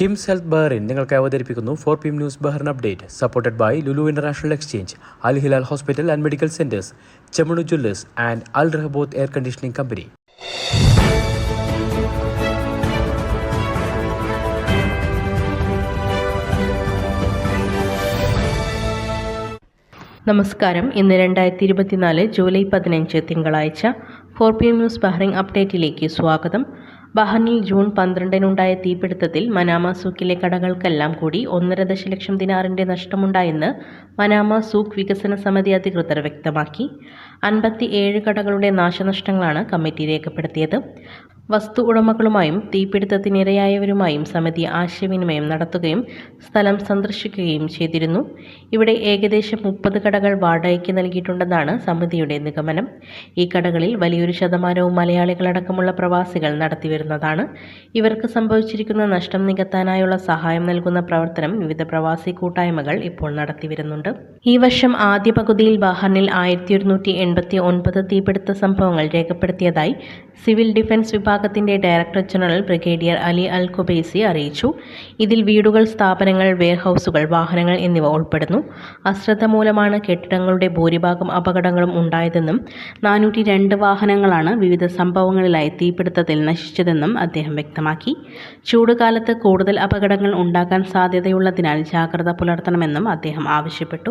KIMS health Bahrain നിങ്ങൾക്ക് അവതരിപ്പിക്കുന്നു four P M news Bahrain update supported by Lulu International Exchange Al Hilal hospital and medical centres Chemmanur jewellers and Al Rehoboth air conditioning company നമസ്കാരം. ഇന്ന് രണ്ടായിരത്തി ഇരുപത്തിനാല് July പതിനഞ്ച് തിങ്കളാഴ്ച four P M news Bahrain അപ്ഡേറ്റിലേക്ക് സ്വാഗതം. ബഹ്റിനിൽ June പന്ത്രണ്ടിനുണ്ടായ തീപിടുത്തത്തിൽ Manama സൂക്കിലെ കടകൾക്കെല്ലാം കൂടി ഒന്നര ദശലക്ഷം ദിനാറിന്റെ നഷ്ടമുണ്ടായെന്ന് മനാമ സൂക്ക് വികസന സമിതി അധികൃതർ വ്യക്തമാക്കി. അൻപത്തി ഏഴ് കടകളുടെ നാശനഷ്ടങ്ങളാണ് കമ്മിറ്റി രേഖപ്പെടുത്തിയത്. വസ്തു ഉടമകളുമായും തീപിടുത്തത്തിനിരയായവരുമായും സമിതി ആശയവിനിമയം നടത്തുകയും സ്ഥലം സന്ദർശിക്കുകയും ചെയ്തിരുന്നു. ഇവിടെ ഏകദേശം മുപ്പത് കടകൾ വാടകയ്ക്ക് നൽകിയിട്ടുണ്ടെന്നാണ് സമിതിയുടെ നിഗമനം. ഈ കടകളിൽ വലിയൊരു ശതമാനവും മലയാളികളടക്കമുള്ള പ്രവാസികൾ നടത്തിവരുന്നതാണ്. ഇവർക്ക് സംഭവിച്ചിരിക്കുന്ന നഷ്ടം നികത്താനായുള്ള സഹായം നൽകുന്ന പ്രവർത്തനം വിവിധ പ്രവാസി കൂട്ടായ്മകൾ ഇപ്പോൾ നടത്തിവരുന്നുണ്ട്. ഈ വർഷം ആദ്യ പകുതിയിൽ ബഹറിനിൽ ആയിരത്തി ഒരുന്നൂറ്റി എൺപത്തി ഒൻപത് തീപിടുത്ത സംഭവങ്ങൾ രേഖപ്പെടുത്തിയതായി സിവിൽ ഡിഫൻസ് വിഭാഗത്തിന്റെ director general brigadier Ali Al Qubaisi അറിയിച്ചു. ഇതിൽ വീടുകൾ സ്ഥാപനങ്ങൾ വെയർഹൌസുകൾ വാഹനങ്ങൾ എന്നിവ ഉൾപ്പെടുന്നു. അശ്രദ്ധ മൂലമാണ് കെട്ടിടങ്ങളുടെ ഭൂരിഭാഗം അപകടങ്ങളും ഉണ്ടായതെന്നും നാനൂറ്റി രണ്ട് വാഹനങ്ങളാണ് വിവിധ സംഭവങ്ങളിലായി തീപിടുത്തത്തിൽ നശിച്ചതെന്നും അദ്ദേഹം വ്യക്തമാക്കി. ചൂടുകാലത്ത് കൂടുതൽ അപകടങ്ങൾ ഉണ്ടാകാൻ സാധ്യതയുള്ളതിനാൽ ജാഗ്രത പുലർത്തണമെന്നും അദ്ദേഹം ആവശ്യപ്പെട്ടു.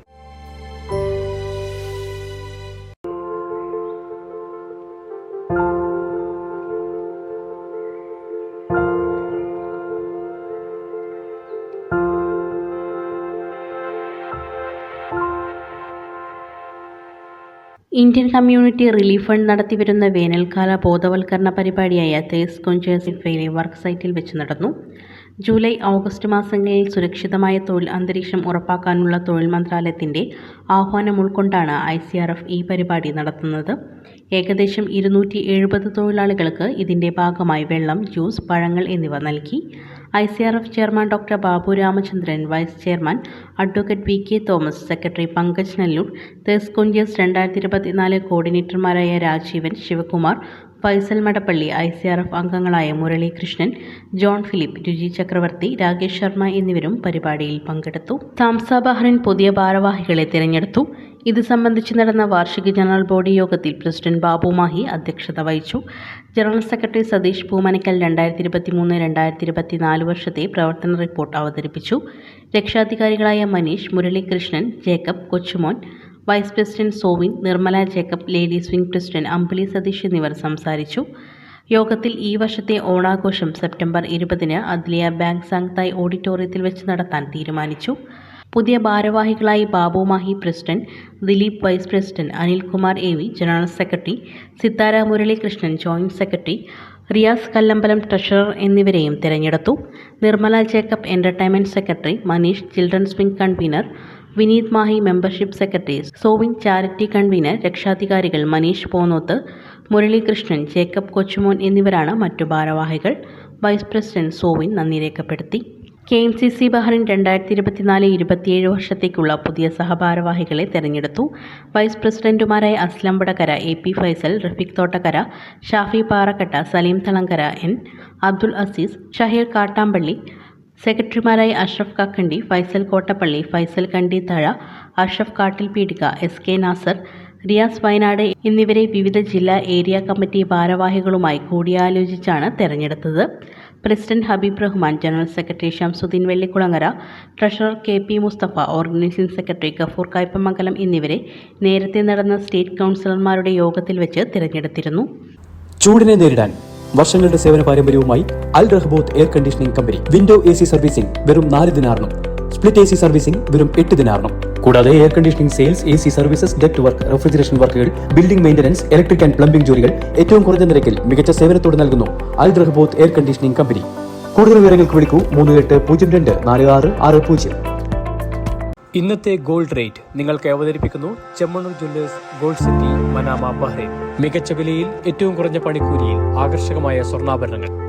Indian community relief fund നടത്തിവരുന്ന വേനൽക്കാല ബോധവൽക്കരണ പരിപാടിയായ തേസ് കൊഞ്ചേഴ്സിഫയിലെ വർക്ക് സൈറ്റിൽ വെച്ച് നടന്നു. ജൂലൈ ഓഗസ്റ്റ് മാസങ്ങളിൽ സുരക്ഷിതമായ തൊഴിൽ അന്തരീക്ഷം ഉറപ്പാക്കാനുള്ള തൊഴിൽ മന്ത്രാലയത്തിന്റെ ആഹ്വാനം ഉൾക്കൊണ്ടാണ് ഐ സി ആർ എഫ് ഈ പരിപാടി നടത്തുന്നത്. ഏകദേശം ഇരുന്നൂറ്റി എഴുപത് തൊഴിലാളികൾക്ക് ഇതിന്റെ ഭാഗമായി വെള്ളം ജ്യൂസ് പഴങ്ങൾ എന്നിവ നൽകി. I C R F chairman doctor Babu Ramachandran vice chairman advocate V K Thomas secretary Pankaj Nellore Tez congress രണ്ടായിരത്തി ഇരുപത്തിനാല് കോർഡിനേറ്റർമാരായ Rajeevan Shivakumar Faisal Madappally I C R F അംഗങ്ങളായ മുരളീകൃഷ്ണൻ ജോൺ ഫിലിപ്പ് രുചി ചക്രവർത്തി രാകേഷ് ശർമ്മ എന്നിവരും പരിപാടിയിൽ പങ്കെടുത്തു. താംസ ബഹ്റിൻ പുതിയ ഭാരവാഹികളെ തിരഞ്ഞെടുത്തു. ഇത് സംബന്ധിച്ച് നടന്ന വാർഷിക ജനറൽ ബോഡി യോഗത്തിൽ പ്രസിഡന്റ് ബാബു മാഹി അധ്യക്ഷത വഹിച്ചു. ജനറൽ സെക്രട്ടറി സതീഷ് പൂമനക്കൽ രണ്ടായിരത്തി ഇരുപത്തി മൂന്ന് രണ്ടായിരത്തി ഇരുപത്തി നാല് വർഷത്തെ പ്രവർത്തന റിപ്പോർട്ട് അവതരിപ്പിച്ചു. രക്ഷാധികാരികളായ Maneesh Muralikrishnan Jacob Kochumon vice president Sovin Nirmala Jacob ladies wing president Ambili Satheesh എന്നിവർ സംസാരിച്ചു. യോഗത്തിൽ ഈ വർഷത്തെ ഓണാഘോഷം സെപ്റ്റംബർ ഇരുപതിന് അദ്ലിയ ബാങ്ക് സാങ്തായ് ഓഡിറ്റോറിയത്തിൽ വെച്ച് നടത്താൻ തീരുമാനിച്ചു. പുതിയ ഭാരവാഹികളായി Babu Mahi president Dileep vice president Anilkumar A V general secretary Sithara Muralikrishnan joint secretary Riyas Kallambalam treasurer എന്നിവരെയും തിരഞ്ഞെടുത്തു. Nirmala Jacob entertainment secretary Maneesh children's wing convener Vineeth Mahi membership secretary Sovin charity convener രക്ഷാധികാരികൾ Manish Ponnoth Muralikrishnan Jacob Kochumon എന്നിവരാണ് മറ്റു ഭാരവാഹികൾ. Vice president Sovin നന്ദി രേഖപ്പെടുത്തി. K M C C Bahrain രണ്ടായിരത്തി ഇരുപത്തിനാല് ഇരുപത്തിയേഴ് വർഷത്തേക്കുള്ള പുതിയ സഹഭാരവാഹികളെ തെരഞ്ഞെടുത്തു. വൈസ് പ്രസിഡന്റുമാരായ Aslam Vadakara A P Faisal Rafeeq Thottakkara Shafi Parakkatta Saleem Thalangara N Abdul Azeez Shaheer Kattampally സെക്രട്ടറിമാരായി Ashraf Kakkandi Faisal Kottappally Faisal Kandithazha Ashraf Kattil Peedika S K Nasar Riyas Wayanad എന്നിവരെ വിവിധ ജില്ലാ ഏരിയ കമ്മിറ്റി ഭാരവാഹികളുമായി കൂടിയാലോചിച്ചാണ് തെരഞ്ഞെടുത്തത്. President Habeeb Rahman general secretary Shamsuddeen Vellikulangara treasurer K P Musthafa organising secretary Gafoor Kaipamangalam എന്നിവരെ നേരത്തെ നടന്ന state കൗൺസിലർമാരുടെ യോഗത്തിൽ വെച്ച് തിരഞ്ഞെടുത്തിരുന്നു. ചൂടിനെ നേരിടാൻ വർഷങ്ങളുടെ സേവന പാരമ്പര്യവുമായി Al Rahboth air conditioning company window A C servicing വെറും നാല് ദിനാറിനും സ്പ്ലിറ്റ് എ സി സർവീസിംഗ് വെറും എട്ട് ദിനാറിനും കൂടാതെ air conditioning sales A C services debt work refrigeration വർക്കുകൾ building maintenance electric and plumbing ജോലികൾ ഏറ്റവും കുറഞ്ഞ നിരക്കിൽ മികച്ച സേവനത്തോടെ നൽകുന്നു. Al Rahboth air conditioning company കൂടുതൽ വിവരങ്ങൾക്ക് വിളിക്കൂ മൂന്ന് എട്ട് പൂജ്യം രണ്ട് നാല് ആറ് ആറ് പൂജ്യം. ഇന്നത്തെ ഗോൾഡ് റേറ്റ് നിങ്ങൾക്ക് അവതരിപ്പിക്കുന്നു Chemmanur Jewellers Gold City Manama Bahrain. മികച്ച വിലയിൽ ഏറ്റവും കുറഞ്ഞ പണിക്കൂലിയിൽ ആകർഷകമായ സ്വർണാഭരണങ്ങൾ.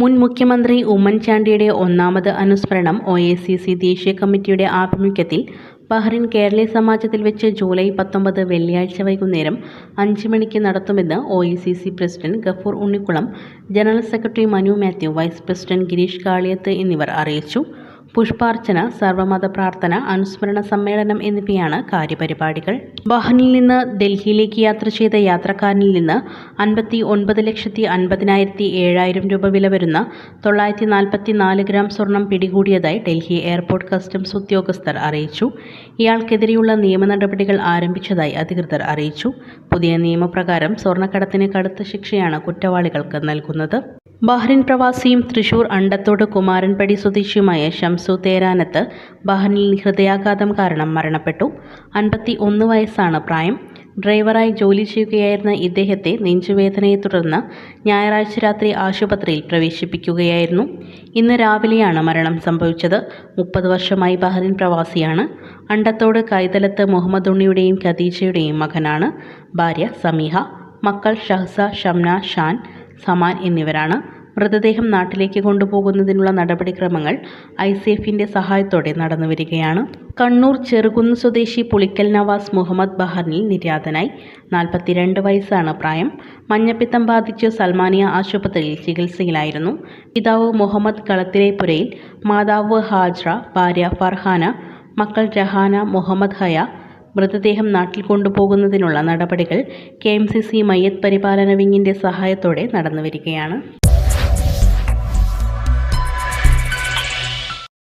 മുൻ മുഖ്യമന്ത്രി ഉമ്മൻചാണ്ടിയുടെ ഒന്നാമത് അനുസ്മരണം ഒ എ സി സി ദേശീയ കമ്മിറ്റിയുടെ ആഭിമുഖ്യത്തിൽ ബഹ്റിൻ കേരളീയ സമാജത്തിൽ വെച്ച് ജൂലൈ പത്തൊമ്പത് വെള്ളിയാഴ്ച വൈകുന്നേരം അഞ്ച് മണിക്ക് നടത്തുമെന്ന് O A C C president Gafoor Unnikulam general secretary Manu Mathew vice president Girish Kaliyath എന്നിവർ അറിയിച്ചു. പുഷ്പാർച്ചന സർവമത പ്രാർത്ഥന അനുസ്മരണ സമ്മേളനം എന്നിവയാണ് കാര്യപരിപാടികൾ. വാഹനിൽ നിന്ന് ഡൽഹിയിലേക്ക് യാത്ര ചെയ്ത യാത്രക്കാരനിൽ നിന്ന് അൻപത്തി ഒൻപത് ലക്ഷത്തി അൻപതിനായിരത്തി ഏഴായിരം രൂപ വില വരുന്ന തൊള്ളായിരത്തി നാൽപ്പത്തി നാല് ഗ്രാം സ്വർണം പിടികൂടിയതായി ഡൽഹി എയർപോർട്ട് കസ്റ്റംസ് ഉദ്യോഗസ്ഥർ അറിയിച്ചു. ഇയാൾക്കെതിരെയുള്ള നിയമ നടപടികൾ ആരംഭിച്ചതായി അധികൃതർ അറിയിച്ചു. പുതിയ നിയമപ്രകാരം സ്വർണക്കടത്തിന് കടുത്ത ശിക്ഷയാണ് കുറ്റവാളികൾക്ക് നൽകുന്നത്. ബഹ്റിൻ പ്രവാസിയും തൃശൂർ അണ്ടത്തോട് കുമാരൻപടി സ്വദേശിയുമായ ഷംസു തേരാനത്ത് ബഹ്റിനിൽ ഹൃദയാഘാതം കാരണം മരണപ്പെട്ടു. അൻപത്തി ഒന്ന് വയസ്സാണ് പ്രായം. ഡ്രൈവറായി ജോലി ചെയ്യുകയായിരുന്ന ഇദ്ദേഹത്തെ നെഞ്ചുവേദനയെ തുടർന്ന് ഞായറാഴ്ച രാത്രി ആശുപത്രിയിൽ പ്രവേശിപ്പിക്കുകയായിരുന്നു. ഇന്ന് രാവിലെയാണ് മരണം സംഭവിച്ചത്. മുപ്പത് വർഷമായി ബഹ്റിൻ പ്രവാസിയാണ്. അണ്ടത്തോട് കൈതലത്ത് മുഹമ്മദ് ഉണ്ണിയുടെയും ഖദീജയുടെയും മകനാണ്. ഭാര്യ സമീഹ മക്കൾ ഷഹ്സ ഷംന ഷാൻ സമാൻ എന്നിവരാണ് മൃതദേഹം നാട്ടിലേക്ക് കൊണ്ടുപോകുന്നതിനുള്ള നടപടിക്രമങ്ങൾ ഐ സി എഫിന്റെ സഹായത്തോടെ നടന്നുവരികയാണ് കണ്ണൂർ ചെറുകുന്ന് സ്വദേശി പുളിക്കൽ നവാസ് മുഹമ്മദ് ബഹറിനിൽ നിര്യാതനായി. നാൽപ്പത്തിരണ്ട് വയസ്സാണ് പ്രായം. മഞ്ഞപ്പിത്തം ബാധിച്ച് സൽമാനിയ ആശുപത്രിയിൽ ചികിത്സയിലായിരുന്നു. പിതാവ് മുഹമ്മദ് കളത്തിലേപ്പുരയിൽ മാതാവ് ഹാജ്ര ഭാര്യ ഫർഹാന മക്കൾ രഹാന മുഹമ്മദ് ഹയ മൃതദേഹം നാട്ടിൽ കൊണ്ടുപോകുന്നതിനുള്ള നടപടികൾ കെ എം സി സി മയ്യത്ത് പരിപാലന വിങ്ങിന്റെ സഹായത്തോടെ നടന്നുവരികയാണ്.